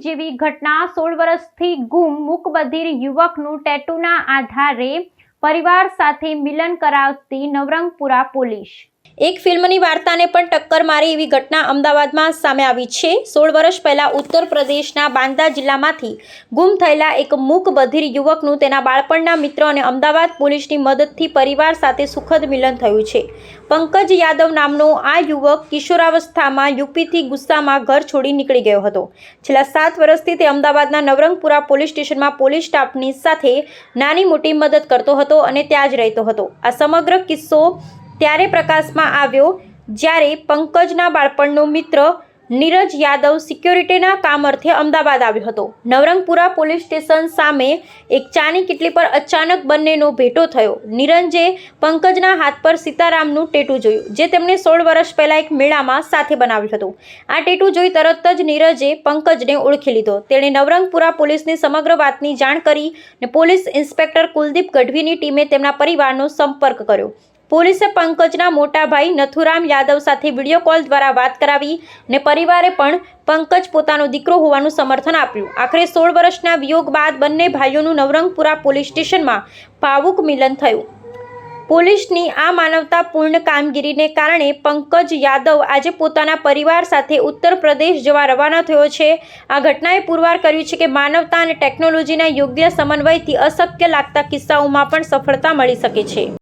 જેવી ઘટના સોળ વર્ષથી ગુમ મુકબધિર યુવકનું ટેટુના આધારે પરિવાર સાથે મિલન કરાવતી નવરંગપુરા પોલીસ. એક ફિલ્મની વાર્તાને પણ ટક્કર મારી એવી ઘટના અમદાવાદમાં સામે આવી છે. સોળ વર્ષ પહેલાં ઉત્તર પ્રદેશના બાંદા જિલ્લામાંથી ગુમ થયેલા એક મૂક બધિર યુવકનું તેના બાળપણના મિત્ર અને અમદાવાદ પોલીસની મદદથી પરિવાર સાથે સુખદ મિલન થયું છે. પંકજ યાદવ નામનો આ યુવક કિશોરાવસ્થામાં યુપીથી ગુસ્સામાં ઘર છોડી નીકળી ગયો હતો. છેલ્લા સાત વર્ષથી તે અમદાવાદના નવરંગપુરા પોલીસ સ્ટેશનમાં પોલીસ સ્ટાફની સાથે નાની મોટી મદદ કરતો હતો અને ત્યાં જ રહેતો હતો. આ સમગ્ર કિસ્સો ત્યારે પ્રકાશમાં આવ્યો જ્યારે પંકજના બાળપણનો મિત્ર નીરજ યાદવ સિક્યોરિટીના કામ અર્થે અમદાવાદ આવ્યો હતો. નવરંગપુરા પોલીસ સ્ટેશન સામે એક ચાની કિટલી પર અચાનક બંનેનો ભેટો થયો. નીરજે પંકજના હાથ પર સીતારામનું ટેટુ જોયું, જે તેમણે સોળ વર્ષ પહેલાં એક મેળામાં સાથે બનાવ્યું હતું. આ ટેટુ જોઈ તરત જ નીરજે પંકજને ઓળખી લીધો. તેણે નવરંગપુરા પોલીસની સમગ્ર વાતની જાણ કરી અને પોલીસ ઇન્સ્પેક્ટર કુલદીપ ગઢવીની ટીમે તેમના પરિવારનો સંપર્ક કર્યો. પોલીસે પંકજના મોટા ભાઈ નથુરામ યાદવ સાથે વીડિયો કોલ દ્વારા વાત કરાવી અને પરિવારે પણ પંકજ પોતાનો દીકરો હોવાનું સમર્થન આપ્યું. આખરે સોળ વર્ષના વિયોગ બાદ બંને ભાઈઓનું નવરંગપુરા પોલીસ સ્ટેશનમાં ભાવુક મિલન થયું. પોલીસની આ માનવતાપૂર્ણ કામગીરીને કારણે પંકજ યાદવ આજે પોતાના પરિવાર સાથે ઉત્તર પ્રદેશ જવા રવાના થયો છે. આ ઘટનાએ પુરવાર કર્યું છે કે માનવતા અને ટેકનોલોજીના યોગ્ય સમન્વયથી અશક્ય લાગતા કિસ્સાઓમાં પણ સફળતા મળી શકે છે.